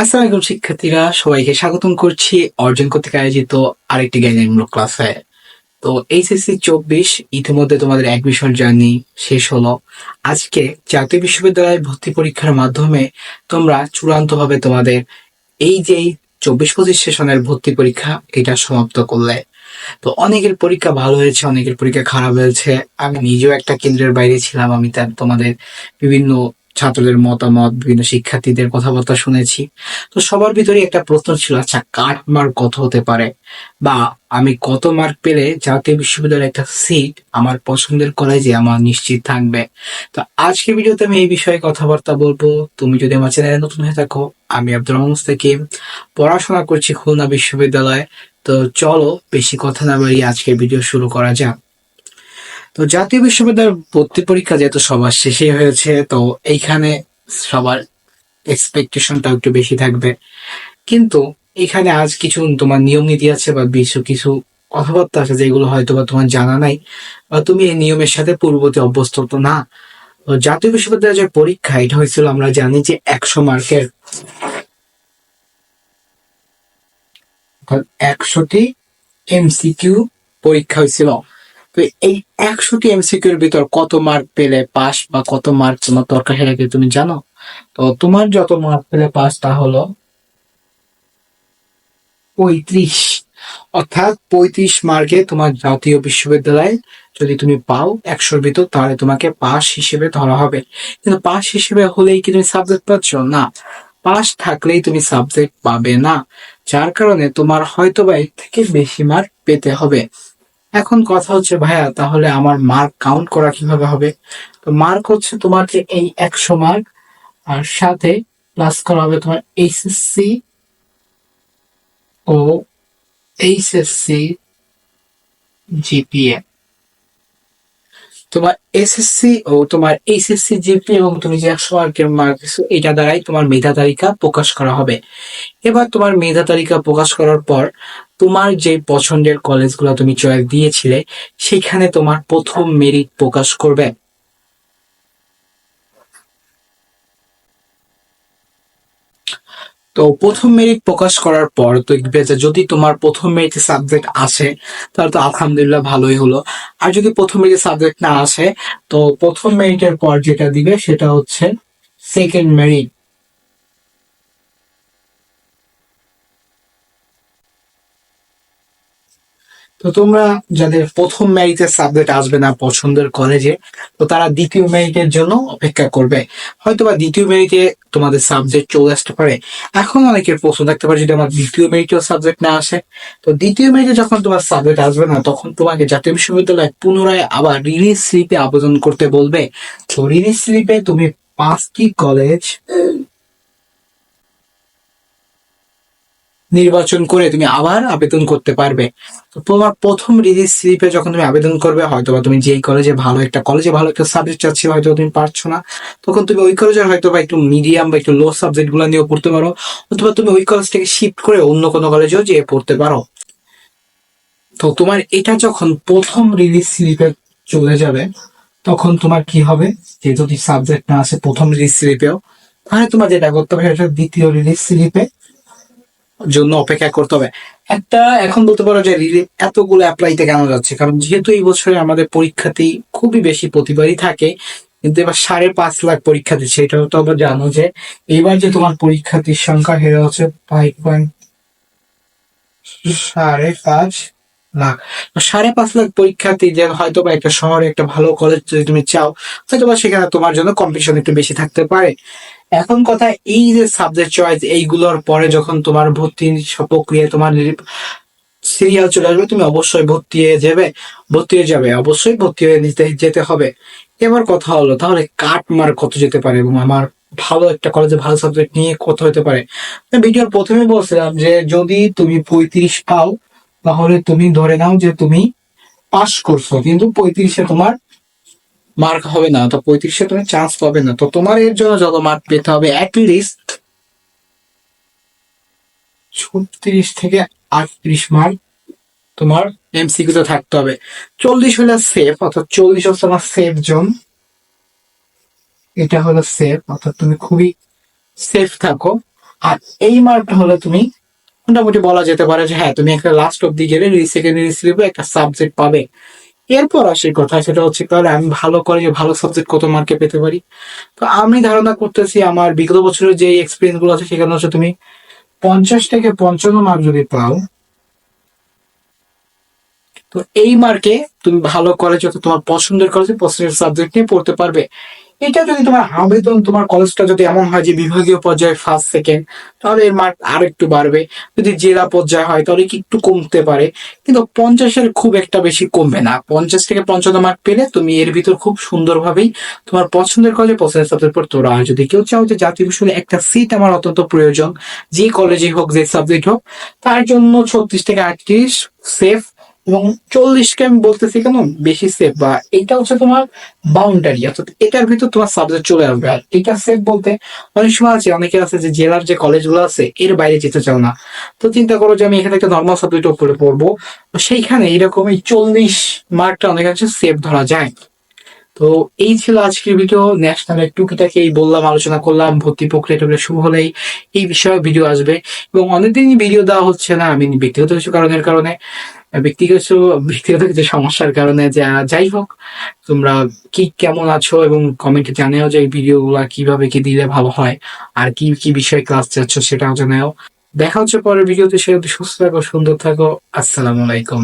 আসসালামু আলাইকুম, শিক্ষার্থীরা। সবাইকে স্বাগতম করছি। অর্জন কর্তৃক আয়োজিত আরেকটি জ্ঞানীমূলক ক্লাসে। তো এইচএসসি চব্বিশ, ইতিমধ্যে তোমাদের বিষয় জার্নি শেষ হলো। আজকে জাতীয় বিশ্ববিদ্যালয়ে ভর্তি পরীক্ষার মাধ্যমে তোমরা চূড়ান্তভাবে তোমাদের এই যে চব্বিশ পঁচিশ সেশনের ভর্তি পরীক্ষা, এটা সমাপ্ত করলে। তো অনেকের পরীক্ষা ভালো হয়েছে, অনেকের পরীক্ষা খারাপ হয়েছে। আমি নিজেও একটা কেন্দ্রের বাইরে ছিলাম। আমি তার তোমাদের বিভিন্ন ছাত্রদের মতামত, বিভিন্ন শিক্ষার্থীদের কথাবার্তা শুনেছি। তো সবার ভিতরে একটা প্রশ্ন ছিল আচ্ছা কাট মার্ক কত হতে পারে? বা আমি কত মার্ক পেলে জাতীয় বিশ্ববিদ্যালয়ের একটা সিট আমার পছন্দের কলেজে আমার নিশ্চিত থাকবে? তো আজকের ভিডিওতে আমি এই বিষয়ে কথাবার্তা বলব। তুমি যদি আমার চ্যানেলে নতুন হয়ে থাকো, আমি আব্দুল রহমান থেকে পড়াশোনা করছি খুলনা বিশ্ববিদ্যালয়ে। তো চলো, বেশি কথা না বাড়িয়ে আজকের ভিডিও শুরু করা যাক। তো জাতীয় বিশ্ববিদ্যালয়ের ভর্তি পরীক্ষা যেহেতু সবার শেষে হয়েছে, তো এইখানে সবার এক্সপেকটেশনটা একটু বেশি থাকবে। কিন্তু এখানে আজ কিছু তোমার নিয়ম নীতি আছে বা কিছু কিছু কথাবার্তা আছে যেগুলো হয়তো বা তোমার জানা নাই বা তুমি এই নিয়মের সাথে পূর্বতে অভ্যস্ত তো না। তো জাতীয় বিশ্ববিদ্যালয়ের যে পরীক্ষা, এটা হয়েছিল আমরা জানি যে একশো মার্কের। একশোটি এমসিকিউ পরীক্ষা হয়েছিল। তো এই একশোটি এমসিকিউর ভিতর কত মার্ক পেলে পাস বা কত মার্ক তোমার দরকার সেটা কি তুমি জানো? তো তোমার যত মার্ক পেলে পাস তা হলো পঁয়ত্রিশ। অর্থাৎ পঁয়ত্রিশ মার্কে তোমার জাতীয় বিশ্ববিদ্যালয়ে যদি তুমি পাও একশোর ভিতর, তাহলে তোমাকে পাস হিসেবে ধরা হবে। কিন্তু পাস হিসেবে হলেই কি তুমি সাবজেক্ট পাচ্ছ? না পাস থাকলেই তুমি সাবজেক্ট পাবে না। যার কারণে তোমার হয়তো বা এর থেকে বেশি মার্ক পেতে হবে। এখন কথা হচ্ছে, ভাইয়া, তাহলে আমার মার্ক কাউন্ট করা কীভাবে হবে? তো মার্ক হচ্ছে তোমার যে এই একশো মার্ক আর সাথে প্লাস করা হবে তোমার এইচএসসি ও এইচএসসি জিপিএ তোমার এসএসসি ও তোমার এইচএসসি জিপি এবং তুমি যে একশো মার্কের মার্ক এটা দ্বারাই তোমার মেধা তালিকা প্রকাশ করা হবে। এবার তোমার মেধা তালিকা প্রকাশ করার পর তোমার যে পছন্দের কলেজগুলো তুমি চয়েস দিয়েছিলে, সেখানে তোমার প্রথম মেরিট প্রকাশ করবে। তো প্রথম মেরিট প্রকাশ করার পর তো দেখবে যে যদি তোমার প্রথম মেরিট সাবজেক্ট আসে, তাহলে তো আলহামদুলিল্লাহ ভালোই হলো। আর যদি প্রথম মেরিটে সাবজেক্ট না আসে, তো প্রথম মেরিটের পর যেটা দিবে সেটা হচ্ছে সেকেন্ড মেরিট তো তোমরা যাদের প্রথম মেরিটে সাবজেক্ট আসবে না, পছন্দের কলেজে তো তারা দ্বিতীয় মেরিটের জন্য অপেক্ষা করবে। হয়তো বা দ্বিতীয় মেরিটে তোমাদের সাবজেক্ট চলে আসতে পারে। এখন অনেকের প্রশ্ন থাকতে পারে, যদি আমার দ্বিতীয় মেরিটেও সাবজেক্ট না আসে। তো দ্বিতীয় মেরিটে যখন তোমার সাবজেক্ট আসবে না, তখন তোমাকে জাতীয় বিশ্ববিদ্যালয় পুনরায় আবার রিলিজ স্লিপে আবেদন করতে বলবে। তো রিলিজ স্লিপে তুমি পাঁচটি কলেজ নির্বাচন করে তুমি আবার আবেদন করতে পারবে। তোমার প্রথম রিলিজ স্লিপে যখন তুমি আবেদন করবে হয়তো বা তুমি যেই কলেজে ভালো একটা কলেজে ভালো একটা সাবজেক্ট চাচ্ছি হয়তো তুমি পারছ না। তখন তুমি ওই কলেজের হয়তো বা একটু মিডিয়াম বা একটু লো সাবজেক্টগুলো নিয়েও পড়তে পারো, অথবা তুমি ওই কলেজ থেকে শিফট করে অন্য কোনো কলেজেও যেয়ে পড়তে পারো। তো তোমার এটা যখন প্রথম রিলিজ স্লিপে চলে যাবে, তখন তোমার কি হবে? যে যদি সাবজেক্ট না আসে প্রথম রিলিজ স্লিপেও তাহলে তোমার যেটা করতে হবে, সেটা দ্বিতীয় রিলিজ স্লিপে জন্য অপেক্ষা করতে হবে। একটা এখন বলতে পারো যে রিলিফ এতগুলো অ্যাপ্লাইতে কেন যাচ্ছে? কারণ যেহেতু এই বছরে আমাদের পরীক্ষাতেই খুবই বেশি প্রতিবারই থাকে, কিন্তু এবার সাড়ে পাঁচ লাখ পরীক্ষা দিচ্ছে। এটাও তো আমরা জানো যে এবার যে তোমার পরীক্ষার্থীর সংখ্যা হেরে হচ্ছে ফাইভ পয়েন্ট সাড়ে পাঁচ লাখ। সাড়ে পাঁচ লাখ পরীক্ষার্থী যে হয়তো বা একটা শহরে একটা ভালো কলেজ যদি তুমি চাও হয়তো বা সেখানে তোমার জন্য কম্পিটিশন একটু বেশি থাকতে পারে। এখন কথা এই যে সাবজেক্ট চয়েস এইগুলোর পরে যখন তোমার ভর্তি প্রক্রিয়ায় তোমার সিরিয়াল চলে আসবে, তুমি অবশ্যই ভর্তি হয়ে যাবে, ভর্তি হয়ে যাবে, অবশ্যই ভর্তি হয়ে নিতে যেতে হবে। এবার কথা হলো, তাহলে কাট মার্ক কত যেতে পারে এবং আমার ভালো একটা কলেজে ভালো সাবজেক্ট নিয়ে কত হতে পারে? ভিডিওর প্রথমে বলছিলাম যে যদি তুমি পঁয়ত্রিশ পাও তাহলে তুমি ধরে নাও যে তুমি পাস করছ, কিন্তু পঁয়ত্রিশে তোমার মার্ক হবে না, তো পঁয়ত্রিশে তুমি চান্স পাবে না। তো তোমার এর জন্য যত মার্ক পেতে হবে অ্যাটলিস্ট ছত্রিশ থেকে আটত্রিশ মার্ক তোমার এমসিকিউতে থাকতে হবে। চল্লিশ হলে সেফ অর্থাৎ চল্লিশ হচ্ছে তোমার সেফ জোন এটা হলো সেফ অর্থাৎ তুমি খুবই সেফ থাকো। আর এই মার্কটা হলে তুমি মোটামুটি বলা যেতে পারে যে হ্যাঁ তুমি একটা লাস্ট অব্দি গেলে সেকেন্ডারি স্লিপে একটা সাবজেক্ট পাবে। এরপর আসি কথা, সেটা হচ্ছে তাহলে আমি ভালো কলেজে ভালো সাবজেক্ট কত মার্কে পেতে পারি? তো আমি ধারণা করতেছি আমার বিগত বছরের যে এক্সপিরিয়েন্সগুলো আছে, সেখানে হচ্ছে তুমি পঞ্চাশ থেকে পঞ্চান্ন মার্ক যদি পাও, তো এই মার্কে তুমি ভালো কলেজ অর্থাৎ তোমার পছন্দের কলেজে পছন্দের সাবজেক্ট নিয়ে পড়তে পারবে। এটা যদি তোমার আবেদন, তোমার কলেজটা যদি এমন হয় যে বিভাগীয় পর্যায়ে ফার্স্ট সেকেন্ড তাহলে এর মার্ক আর একটু বাড়বে। যদি জেলা পর্যায়ে হয়, তাহলে কি একটু কমতে পারে। কিন্তু পঞ্চাশের খুব একটা বেশি কমবে না। পঞ্চাশ থেকে পঞ্চান্ন মার্ক পেলে তুমি এর ভিতর খুব সুন্দরভাবেই তোমার পছন্দের কলেজে পছন্দের সাবজেক্ট পারো। আর যদি কেউ চাও যে জাতীয় বিশ্ববিদ্যালয়ে একটা সিট আমার অত্যন্ত প্রয়োজন, যে কলেজে হোক, যে সাবজেক্ট হোক, তার জন্য ছত্রিশ থেকে আটত্রিশ সেফ এবং চল্লিশকে আমি বলতেছি কেমন? বেশি সেফ বা এটা হচ্ছে তোমার বাউন্ডারি অর্থাৎ এটার ভিতর তোমার সাবজেক্ট চলে আসবে। আর এটা সেফ বলতে অনেক সময় আছে, অনেকে আছে যে জেলার যে কলেজগুলো আছে, এর বাইরে যেতে চাও না। তো চিন্তা করো যে আমি এখানে একটা নর্মাল সাবজেক্ট উপরে পড়ব সেইখানে এরকম এই চল্লিশ মার্কটা অনেক আছে সেফ ধরা যায়। তো এই ছিল আজকের ভিডিও ন্যাশনাল টুকিটাকে এই বললাম, আলোচনা করলাম, ভর্তি প্রক্রিয়া শুরু হলেই এই বিষয়ে ভিডিও আসবে। এবং অনেকদিনই ভিডিও দেওয়া হচ্ছে না, আমি ব্যক্তিগত কিছু কারণের কারণে, ব্যক্তিগত ব্যক্তিগত কিছু সমস্যার কারণে, যা, যাই হোক, তোমরা কি, কেমন আছো এবং কমেন্টে জানাও যে এই ভিডিওগুলো কীভাবে কি দিলে ভালো হয়, আর কি কি বিষয়ে ক্লাস যাচ্ছ সেটাও জানাও। দেখা হচ্ছে পরের ভিডিওতে সে সুস্থ থাকো, সুন্দর থাকো, আসসালামু আলাইকুম।